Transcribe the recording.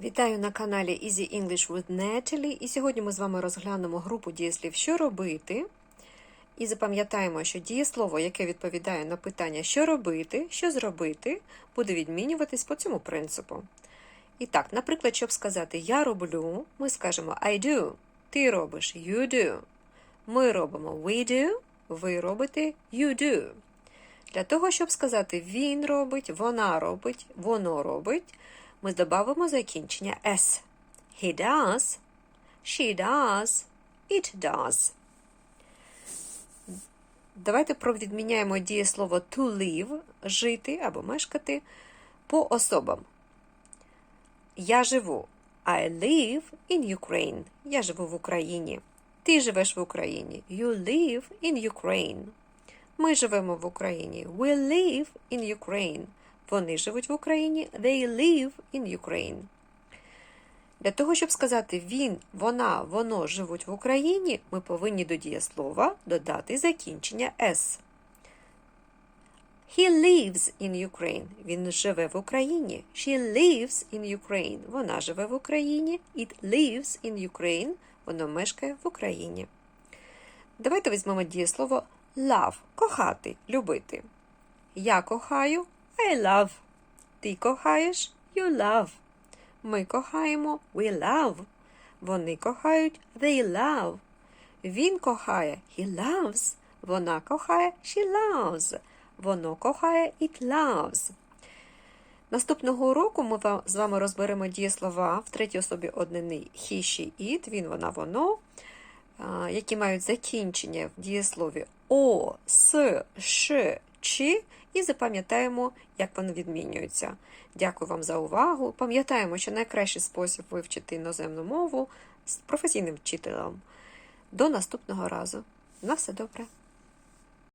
Вітаю на каналі Easy English with Natalie. І сьогодні ми з вами розглянемо групу дієслів що робити. І запам'ятаємо, що дієслово, яке відповідає на питання, що робити, що зробити, буде відмінюватись по цьому принципу. І так, наприклад, щоб сказати я роблю, ми скажемо I do. Ти робиш you do. Ми робимо we do, ви робите you do. Для того, щоб сказати він робить, вона робить, воно робить, ми додамо закінчення s. He does, she does, it does. Давайте провідміняємо дієслово to live жити або мешкати по особам. Я живу. I live in Ukraine. Я живу в Україні. Ти живеш в Україні. You live in Ukraine. Ми живемо в Україні. We live in Ukraine. Вони живуть в Україні. They live in Ukraine. Для того, щоб сказати він, вона, воно живуть в Україні, ми повинні до дієслова додати закінчення S. He lives in Ukraine. Він живе в Україні. She lives in Ukraine. Вона живе в Україні. It lives in Ukraine. Воно мешкає в Україні. Давайте візьмемо дієслово love кохати, любити. Я кохаю I love. Ти кохаєш you love. Ми кохаємо we love. Вони кохають they love. Він кохає he loves. Вона кохає she loves. Воно кохає it loves. Наступного уроку ми з вами розберемо дієслова в третій особі однини he, she, it, він, вона, воно, які мають закінчення в дієслові о, с, ш, чи, і запам'ятаємо, як вони відмінюються. Дякую вам за увагу. Пам'ятаємо, що найкращий спосіб вивчити іноземну мову з професійним вчителем. До наступного разу. На все добре!